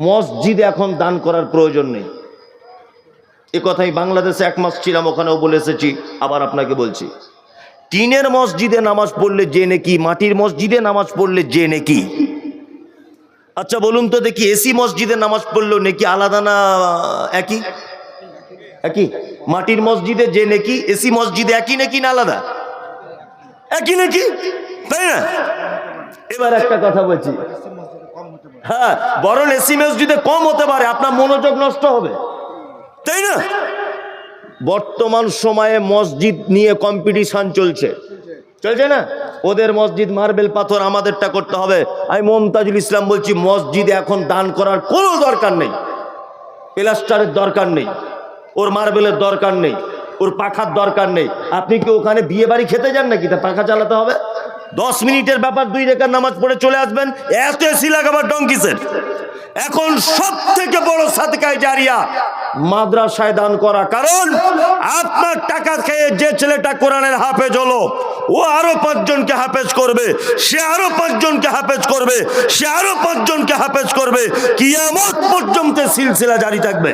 মসজিদে এখন দান করার প্রয়োজন নেই। এ কথাই বাংলাদেশে এক মাস ছিলাম, ওখানেও বলে এসেছি, আবার আপনাকে বলছি। টিনের মসজিদে নামাজ পড়লে যে নাকি, মাটির মসজিদে নামাজ পড়লে যে নাকি। আচ্ছা বলুন তো দেখি এসি মসজিদে নামাজ পড়লেও নাকি আলাদা না একই? একই? মাটির মসজিদে যে নাকি এসি মসজিদে একই নাকি না আলাদা? একই নাকি? তাই না? এবার একটা কথা বলছি। হ্যাঁ বরং এসি মসজিদে কম হতে পারে, আপনার মনোযোগ নষ্ট হবে। তাই না? বর্তমান সময়ে মসজিদ নিয়ে কম্পিটিশন চলছে। চলছে না? ওদের মসজিদ মার্বেল পাথর আমাদেরটা করতে হবে। আমি মমতাজুল ইসলাম বলছি, মসজিদে এখন দান করার কোনো দরকার নেই। প্লাস্টারের দরকার নেই। ওর মার্বেলের দরকার নেই। ওর পাখার দরকার নেই। আপনি কি ওখানে বিয়ে বাড়ি খেতে যান নাকি? তা পাখা চালাতে হবে? দশ মিনিটের ব্যাপার, দুই রেখার নামাজ পড়ে চলে আসবেন। এত এসি লাগাবার ডঙ্কিসের এখন সব থেকে বড় সাদকায় জারিয়া মাদ্রাসায় দান করা। কারণ আপনার টাকা খেয়ে যে ছেলেটা কোরআনের হাফেজ হলো, ও আরও পাঁচজনকে হাফেজ করবে, সে আরও পাঁচজনকে হাফেজ করবে, সে আরও পাঁচজনকে হাফেজ করবে, কিয়ামত পর্যন্ত সিলসিলা জারি থাকবে।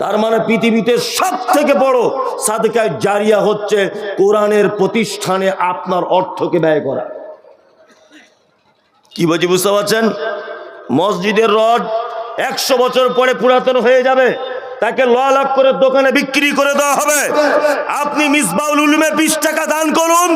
তার মানে পৃথিবীতে সব থেকে বড় সাদকায় জারিয়া হচ্ছে কোরআনের প্রতিষ্ঠানে আপনার অর্থকে ব্যয় করা। কি বলছি বুঝতে পারছেন? মসজিদের রড একশো বছর পরে পুরাতন হয়ে যাবে। তাকে ল লাখ করে দোকানে বিক্রি করে দেওয়া হবে। আপনি মিসবাউল উলুমে বিশ টাকা দান করুন।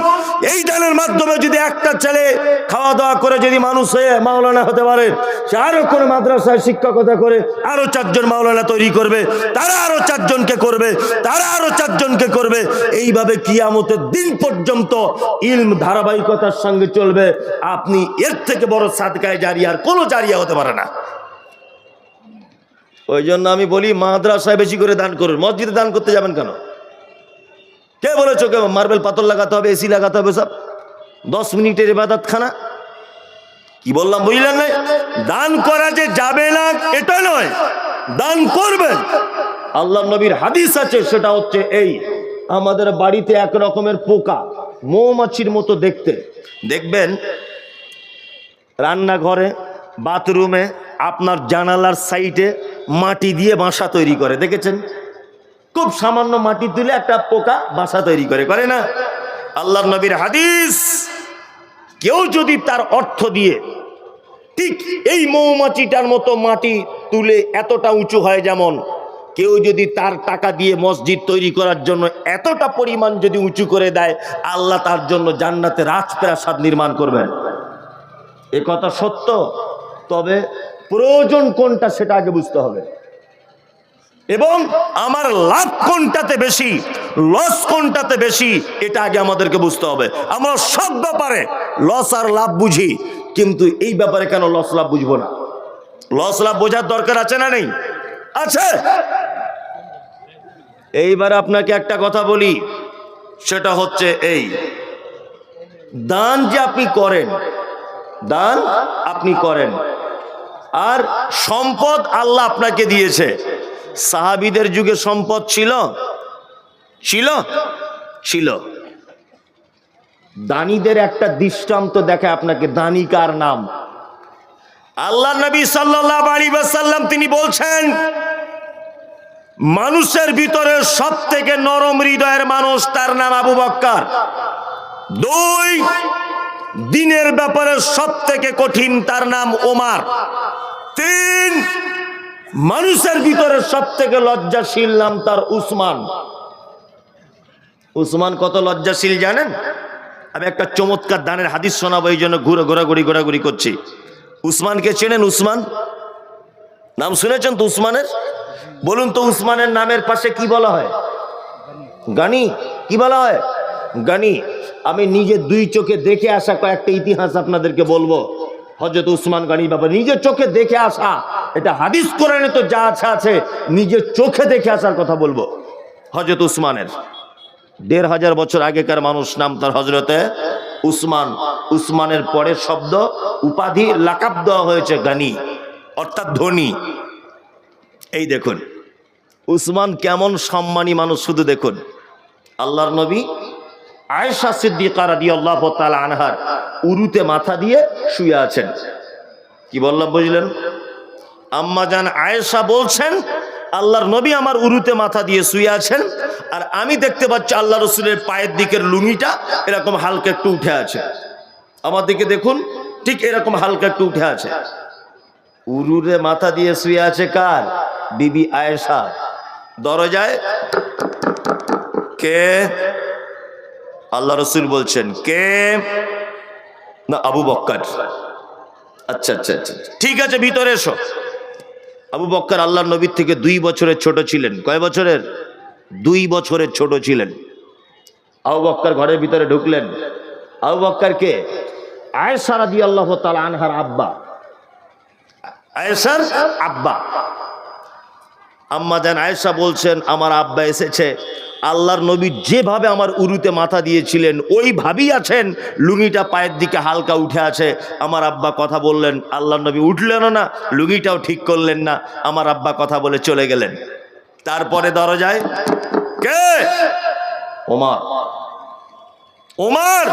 এই দানের মাধ্যমে যদি একটা ছেলে খাওয়া দাওয়া করে যদি মানুষ হয়ে মাওলানা হতে পারে, সে আরও কোনো মাদ্রাসায় শিক্ষকতা করে আরও চারজন মাওলানা তৈরি করবে, তারা আরও চারজনকে করবে, তারা আরও চারজনকে করবে। এইভাবে কিয়ামতের দিন পর্যন্ত ইলম ধারাবাহিকতার সঙ্গে চলবে। আপনি এর থেকে বড় সাদকায় জারিয়া আর কোনো জারিয়া হতে পারে না। ওই জন্য আমি বলি, মাদ্রাসায় বেশি করে দান করুন। মসজিদে দান করতে যাবেন কেন? কে বলেছ কে মার্বেল পাথর লাগাতে হবে এসি লাগাতে হবে সব? দশ মিনিটের ইবাদত খানা কি বললাম, বুঝলেন না? দান করা যে যাবে না, এটা নয়। দান করবেন। আল্লাহ নবীর হাদিস আছে, সেটা হচ্ছে এই। আমাদের বাড়িতে এক রকমের পোকা, মৌমাছির মতো দেখতে। দেখবেন, রান্নাঘরে, বাথরুমে আপনার জানালার সাইডে মাটি দিয়ে বাসা তৈরি করে, দেখেছেন? খুব সামান্য মাটি তুলে একটা পোকা বাসা তৈরি করে করে না? আল্লাহ নবীর হাদিস, কেউ যদি তার অর্থ দিয়ে ঠিক এই মৌমাছিটার মতো মাটি তুলে এতটা উঁচু হয় যেমন, কেউ যদি তার টাকা দিয়ে মসজিদ তৈরি করার জন্য এতটা পরিমাণ যদি উঁচু করে দেয়, আল্লাহ তার জন্য জান্নাতে রাজপ্রাসাদ নির্মাণ করবেন। এ কথা সত্য, তবে প্রয়োজন কোনটা সেটা আগে বুঝতে হবে। এবং আমার লাভ কোনটাতে বেশি, লস কোনটাতে বেশি, এটা আগে আমাদেরকে বুঝতে হবে। আমরা সব ব্যাপারে লস আর লাভ বুঝি, কিন্তু এই ব্যাপারে কেন লস লাভ বুঝব না? লস লাভ বোঝার দরকার আছে না নেই? আছে। এইবার আপনাকে একটা কথা বলি, সেটা হচ্ছে এই। দান যে আপনি করেন, দান আপনি করেন আর সম্পদ আল্লাহ আপনাকে দিয়েছে। সাহাবিদের যুগে সম্পদ ছিল? ছিল? ছিল। দানীদের একটা দৃষ্টান্ত দেখে আপনাকে, দানী কার নাম? আল্লাহ নবী আলাইহি ওয়াসাল্লাম তিনি বলছেন, মানুষের ভিতরে সব থেকে নরম হৃদয়ের মানুষ তার নাম আবু বক্কার। দুই দিনের ব্যাপারে সব থেকে কঠিন তার নাম ওমার। তিন, মানুষের ভিতরে সব থেকে লজ্জাশীল নাম তার উসমান। উসমান কত লজ্জাশীল জানেন? আমি একটা চমৎকার দানের হাদিস শোনাবো, এই জন্য ঘুরে ঘোরাঘুরি ঘোরাঘুরি করছি। উসমানকে চেনেন উসমান? নাম শুনেছেন তো উসমানের? বলুন তো উসমানের নামের পাশে কি বলা হয়? গানি, কি বলা হয়? গানি, আমি নিজে দুই চোখে দেখে আসা কয়েকটা ইতিহাস আপনাদেরকে বলব। হজরত উসমান গানি বাবা, নিজের চোখে দেখে আসা। এটা হাদিস কোরআনে তো যা আছে আছে, নিজের চোখে দেখে আসার কথা বলব। হজরত উসমানের, দেড় হাজার বছর আগেকার মানুষ নাম তার হজরতে উসমান। উসমানের পরে শব্দ, উপাধি, লাকাব দেওয়া হয়েছে গানি, অর্থাৎ ধনী। এই দেখুন, উসমান কেমন সম্মানী মানুষ শুধু দেখুন। আল্লাহর নবী আয়েশা সিদ্দিকা রাদিয়াল্লাহু তাআলা আনহার উরুতে মাথা দিয়ে শুয়ে আছেন। কি বললাম, বুঝলেন? আম্মাজান আয়েশা বলছেন, আল্লাহর নবী আমার উরুতে মাথা দিয়ে শুয়ে আছেন, আর আমি দেখতে পাচ্ছি আল্লাহ রসুলের পায়ের দিকের লুঙ্গিটা এরকম হালকা একটু উঠে আছে। আমার দিকে দেখুন, ঠিক এরকম হালকা একটু উঠে আছে। উরুরে মাথা দিয়ে শুয়ে আছে কার? বিবি আয়েশা। দরজায় কে? আল্লাহ রসুল বলছেন, কে? না, আবু বক্কার। আচ্ছা আচ্ছা আচ্ছা ঠিক আছে, ভিতরে এসো। আবু বক্কর আল্লাহ নবীর থেকে দুই বছরের ছোট ছিলেন। কয় বছরের? দুই বছরের ছোট ছিলেন। আবু বক্কর ঘরের ভিতরে ঢুকলেন। আবু বক্কর কে? আয়েশা রাদি আল্লাহ আনহার আব্বা। আয়েশার আব্বা। আম্মা জান আয়েশা বলছেন, আমার আব্বা এসেছে। আল্লাহর নবী যেভাবে আমার উরুতে মাথা দিয়েছিলেন, ওইভাবেই আছেন। লুঙ্গিটা পায়ের দিকে হালকা উঠে আছে। আমার আব্বা কথা বললেন, আল্লাহর নবী উঠলেনও না, লুঙ্গিটাও ঠিক করলেন না। আমার আব্বা কথা বলে চলে গেলেন। তারপরে দরজায় কে? ওমার। ওমার!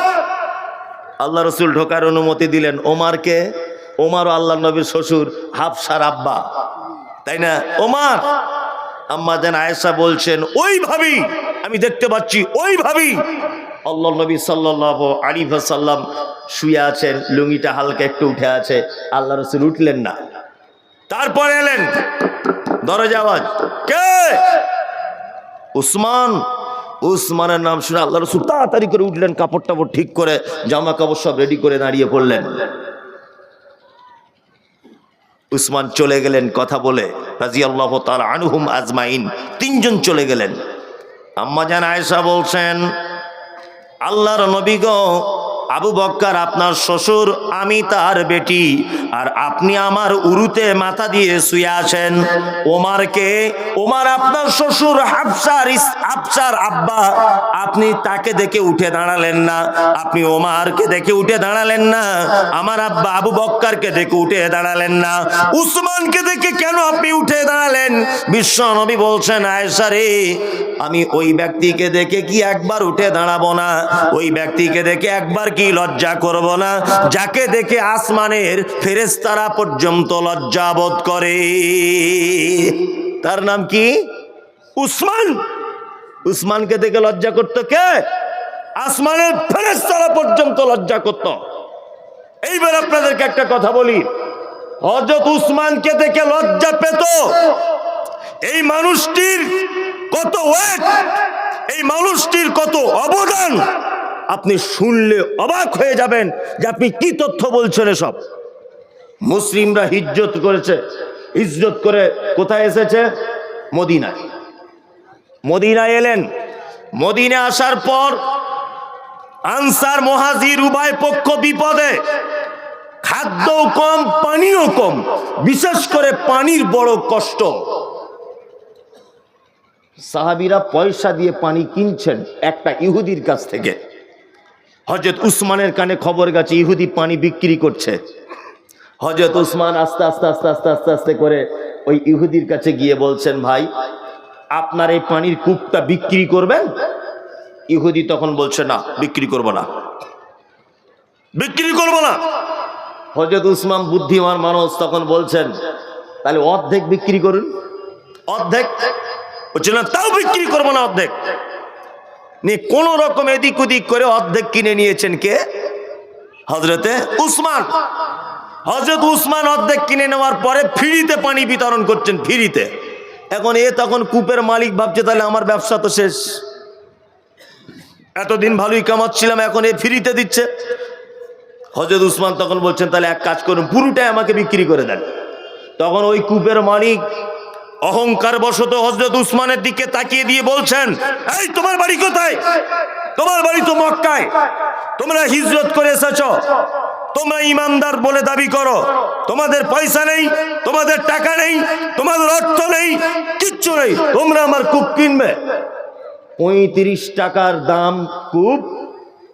আল্লাহ রসুল ঢোকার অনুমতি দিলেন। ওমারকে? ওমারও আল্লাহ নবীর শ্বশুর হাফসার আব্বা। তাই না? ওমার। আম্মা যেন আয়েশা বলছেন, ওইভাবেই, আমি দেখতে পাচ্ছি, ওইভাবেই আল্লাহ নবী সাল্লাহ আলী সাল্লাম শুয়ে আছেন, লুঙ্গিটা হালকা একটু উঠে আছে, আল্লাহ রসুল উঠলেন না। তারপর এলেন, দরজা আওয়াজ, কে? উসমান। উসমানের নাম শুনে আল্লাহ রসুল তাড়াতাড়ি করে উঠলেন কাপড় টাপড় ঠিক করে জামা কাপড় সব রেডি করে দাঁড়িয়ে পড়লেন। উসমান চলে গেলেন কথা বলে রাজি আল্লাহ তার আনুহুম আজমাইন। তিনজন চলে গেলেন। আম্মা জান আয়েশা বলছেন, আল্লাহর নবী গো আবু বক্কার, আপনার শ্বশুর, আমি তার বেটি, আর আপনি আমার উরুতে মাথা দিয়ে শুয়ে আছেন। ওমারকে, ওমার আপনার শ্বশুর হাফসার হাফসার আব্বা, আপনি তাকে দেখে উঠে দাঁড়ালেন না। আপনি ওমারকে দেখে উঠে দাঁড়ালেন না। আমার আব্বা আবু বক্কারকে দেখে উঠে দাঁড়ালেন না। উসমানকে দেখে কেন আপনি উঠে দাঁড়ালেন? বিশ্ব নবী বলছেন, আয়েশা রে, আমি ওই ব্যক্তিকে দেখে কি একবার উঠে দাঁড়াবো না? ওই ব্যক্তিকে দেখে একবার কি লজ্জা করব না? যাকে দেখে আসমানের ফেরেস্তারা পর্যন্ত লজ্জা বোধ করে। তার নাম কি? উসমান। উসমানকে দেখে লজ্জা করতো কে? আসমানের ফেরেস্তারা পর্যন্ত লজ্জা করত। এইবার আপনাদেরকে একটা কথা বলি। হজরত উসমানকে দেখে লজ্জা পেত। এই মানুষটির কত ওয়েট, এই মানুষটির কত অবদান আপনি শুনলে অবাক হয়ে যাবেন যে আপনি কি তথ্য বলছেন এসব। মুসলিমরা হিজ্জত করেছে। হিজ্জত করে কোথায় এসেছে? মদিনায়। মদিনায় এলেন। মদিনে আসার পর আনসার মহাজির উভয় পক্ষ বিপদে। খাদ্যও কম, পানিও কম, বিশেষ করে পানির বড় কষ্ট। সাহাবিরা পয়সা দিয়ে পানি কিনছেন একটা ইহুদির কাছ থেকে। হজরত উসমানের কানে খবর গেছে, ইহুদি পানি বিক্রি করছে। হজরত উসমান আস্তে আস্তে আস্তে আস্তে আস্তে আস্তে করে ওই ইহুদির কাছে গিয়ে বলছেন, ভাই, আপনার এই পানির কূপটা বিক্রি করবেন? ইহুদি তখন বলছে, না, বিক্রি করব না। বিক্রি করব না? হজরত উসমান বুদ্ধিমান মানুষ তখন বলছেন, তাহলে অর্ধেক বিক্রি করুন। অর্ধেক? বলছে না তাও বিক্রি করব না অর্ধেক? নিয়ে কোন রকম এদিক ওদিক করে অর্ধেক কিনে নিয়েছেন কে? হজরতে উসমান। হজরত উসমান অর্ধেক কিনে নেওয়ার পরে ফ্রিতে পানি বিতরণ করছেন, ফ্রিতে। এখন এ তখন কূপের মালিক ভাবছে, তাহলে আমার ব্যবসা তো শেষ। এতদিন ভালোই কামাচ্ছিলাম, এখন এ ফ্রিতে দিচ্ছে। হজরত উসমান তখন বলছেন, তাহলে এক কাজ করুন, পুরোটাই আমাকে বিক্রি করে দেন। তখন ওই কূপের মালিক অহংকার বশত হজরত উসমানের দিকে তাকিয়ে দিয়ে বলছেন, এই, তোমার বাড়ি কোথায়? তোমার বাড়ি তো মক্কায়। তোমরা হিজরত করে এসেছ। তোমরা ইমানদার বলে দাবি করো। তোমাদের পয়সা নেই, তোমাদের টাকা নেই, তোমাদের অর্থ নেই, কিচ্ছু নেই। তোমরা আমার কূপ কিনবে। পঁয়ত্রিশ টাকার দাম কূপ,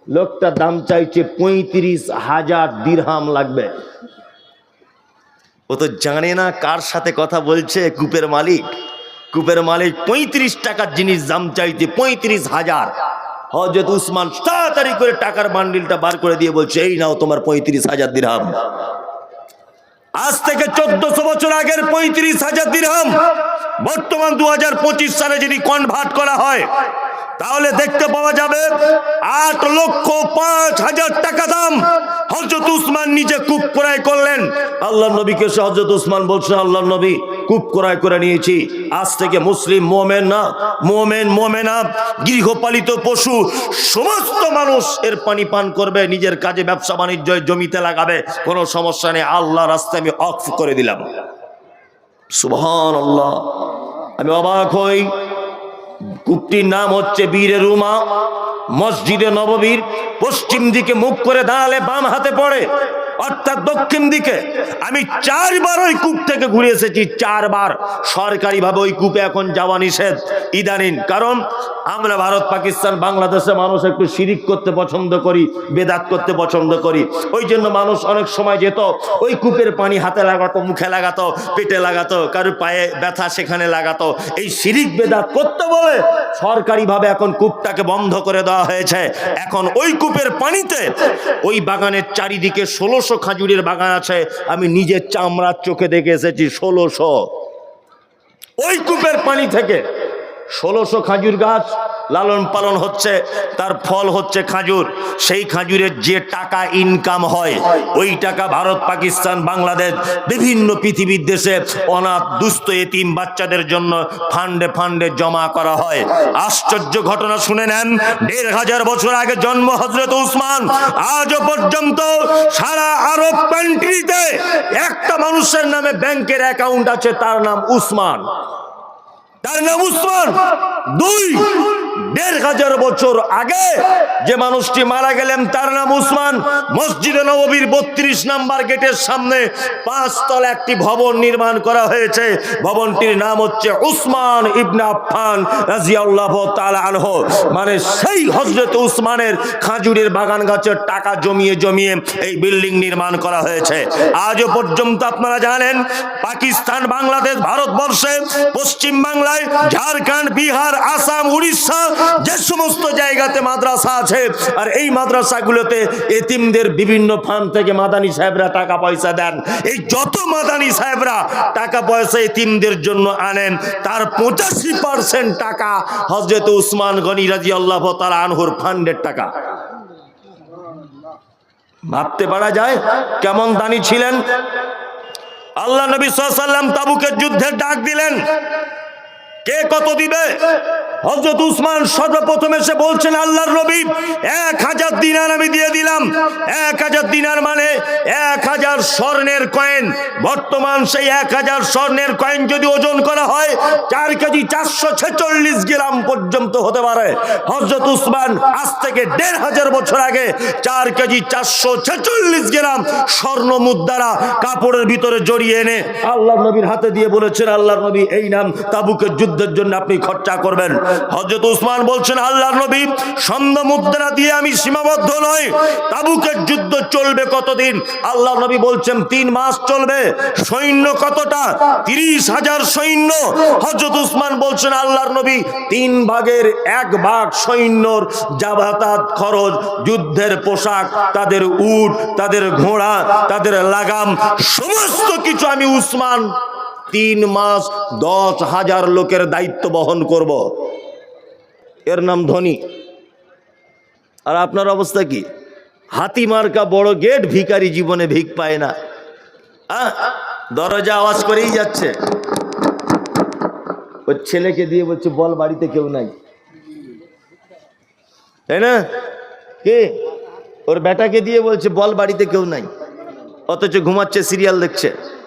লোকটা দাম চাইছে পঁয়ত্রিশ হাজার দিরহাম লাগবে। ও তো জানে না কার সাথে কথা বলছে কূপের মালিক। কূপের মালিক পঁয়ত্রিশ টাকার জিনিস দাম চাইছে পঁয়ত্রিশ হাজার। হজরত উসমান তাড়াতাড়ি করে টাকার বান্ডিলটা বার করে দিয়ে বলছে, এই নাও তোমার পঁয়ত্রিশ হাজার দিরহাম। আজ থেকে চোদ্দশো বছর আগের পঁয়ত্রিশ হাজার দিরহাম। বর্তমান দু হাজার পঁচিশ সালে যদি কনভার্ট করা হয় তাহলে দেখতে পাওয়া যাবে আট লক্ষ পাঁচ হাজার টাকা দাম। হজরত উসমান নিজে কূপ ক্রয় করলেন। আল্লাহ নবীকে সে হজরত উসমান বলছে আল্লাহ নবী, কূপ ক্রয় করে নিয়েছি। আজ থেকে মুসলিম, মোমেন না, মোমেন, মোমেনা, গৃহপালিত পশু, সমস্ত মানুষ এর পানি পান করবে, নিজের কাজে ব্যবসা বাণিজ্য জমিতে লাগাবে। কোনো সমস্যা নেই আল্লাহ রাস্তায় আমি অফ করে দিলাম। সুবহান আল্লাহ আমি অবাক হই। কূপটির নাম হচ্ছে বীরে রুমা। মসজিদে নববীর পশ্চিম দিকে মুখ করে দাঁড়ালে বাম হাতে পড়ে। অর্থাৎ দক্ষিণ দিকে। আমি চারবার ওই কূপ থেকে ঘুরে এসেছি, চারবার। সরকারিভাবে ওই কূপে এখন যাওয়া নিষেধ ইদানিন কারণ আমরা ভারত, পাকিস্তান, বাংলাদেশে মানুষ একটু শিরিক করতে পছন্দ করি, বেদাত করতে পছন্দ করি। ওই জন্য মানুষ অনেক সময় যেত, ওই কূপের পানি হাতে লাগাতো, মুখে লাগাতো, পেটে লাগাতো, কারোর পায়ে ব্যথা সেখানে লাগাতো। এই শিরিক বেদাত করতে বলে সরকারিভাবে এখন কূপটাকে বন্ধ করে দেওয়া হয়েছে। এখন ওই কূপের পানিতে ওই বাগানের চারিদিকে ষোলোশো খাজুরের বাগান আছে, আমি নিজের চামড়ার চোখে দেখে এসেছি ষোলোশো। ওই কূপের পানি থেকে ষোলোশো খাজুর গাছ লালন পালন হচ্ছে, তার ফল হচ্ছে খাজুর। সেই খাজুরের যে টাকা ইনকাম হয়, ওই টাকা ভারত, পাকিস্তান, বাংলাদেশ, বিভিন্ন পৃথিবীর দেশে অনাথ, দুস্থ, এতিম বাচ্চাদের জন্য ফান্ডে ফান্ডে জমা করা হয়। আশ্চর্য ঘটনা শুনে নেন, দেড় হাজার বছর আগে জন্ম হজরত উসমান। আজও পর্যন্ত সারা আরব কান্ট্রিতে একটা মানুষের নামে ব্যাংকের অ্যাকাউন্ট আছে, তার নাম উসমান। তার নাম উসমান। দুই দেড় হাজার বছর আগে যে মানুষটি মারা গেলেন, তার নাম উসমান। মসজিদে নববীর বত্রিশ নাম্বার গেটের সামনে পাঁচতলা একটি ভবন নির্মাণ করা হয়েছে। ভবনটির নাম হচ্ছে উসমান ইবনে আফফান রাজিয়াল্লাহু আনহু। মানে সেই হযরত উসমানের খাজুরের বাগান গাছের টাকা জমিয়ে জমিয়ে এই বিল্ডিং নির্মাণ করা হয়েছে। আজও পর্যন্ত আপনারা জানেন, পাকিস্তান, বাংলাদেশ, ভারতবর্ষে, পশ্চিম বাংলায়, ঝাড়খণ্ড, বিহার, আসাম, উড়িষ্যা যে সমস্ত জায়গাতে মাদ্রাসা আছে, আর এই মাদ্রাসাগুলোতে এতিমদের বিভিন্ন ফান্ড থেকে মাদানী সাহেবরা টাকা পয়সা দেন। এই যত মাদানী সাহেবরা টাকা পয়সা এতিমদের জন্য আনেন, তার পঁচাশি পার্সেন্ট টাকা হজরত উসমান গনি রাজি আল্লাহ তালা আনহুর ফান্ডের টাকা। ভাবতে পারা যায় কেমন দানি ছিলেন? আল্লাহ নবী সাল্লাম তাবুকের যুদ্ধের ডাক দিলেন। কে কত দিবে? হজরত উসমান সর্বপ্রথম এসে বলছেন, আল্লাহর নবী, এক হাজার দিনার আমি দিয়ে দিলাম। এক হাজার দিনার মানে এক হাজার স্বর্ণের কয়েন। বর্তমান সেই এক হাজার স্বর্ণের কয়েন যদি ওজন করা হয়, চার কেজি চারশো ছেচল্লিশ গ্রাম পর্যন্ত হতে পারে। হজরত উসমান আজ থেকে দেড় হাজার বছর আগে চার কেজি চারশো ছেচল্লিশ গ্রাম স্বর্ণ মুদ্রা কাপড়ের ভিতরে জড়িয়ে এনে আল্লাহ নবীর হাতে দিয়ে বলেছেন আল্লাহ নবী, এই নাম তাবুকের যুদ্ধের জন্য আপনি খরচা করবেন। হজরত উসমান বলছেন আল্লাহ নবী, স্বর্ণ মুদ্রা দিয়ে আমি সীমাবদ্ধ নই, তাবুকের যুদ্ধ চলবে কতদিন? আল্লাহ নবী বলছেন, তিন মাস চলবে, সৈন্য কতটা? তিরিশ হাজার সৈন্য। হজরত উসমান বলছেন, আল্লাহর নবী, তিন ভাগের এক ভাগ সৈন্যর যাবাতাত খরচ, যুদ্ধের পোশাক, তাদের উট, তাদের ঘোড়া, তাদের লাগাম, সমস্ত কিছু আমি উসমান তিন মাস দশ হাজার লোকের দায়িত্ব বহন করব। এর নাম ধনী। আর আপনার অবস্থা কি? হাতি মার্কা বড় গেট ভিকারি জীবনে ভিক পায় না। দরজা আওয়াজ করেই যাচ্ছে। ওর ছেলেকে দিয়ে বলছে, বল, বাড়িতে কেউ নাই। তাই না? কে? ওর বেটাকে দিয়ে বলছে, বল, বাড়িতে কেউ নাই। অথচ ঘুমাচ্ছে, সিরিয়াল দেখছে।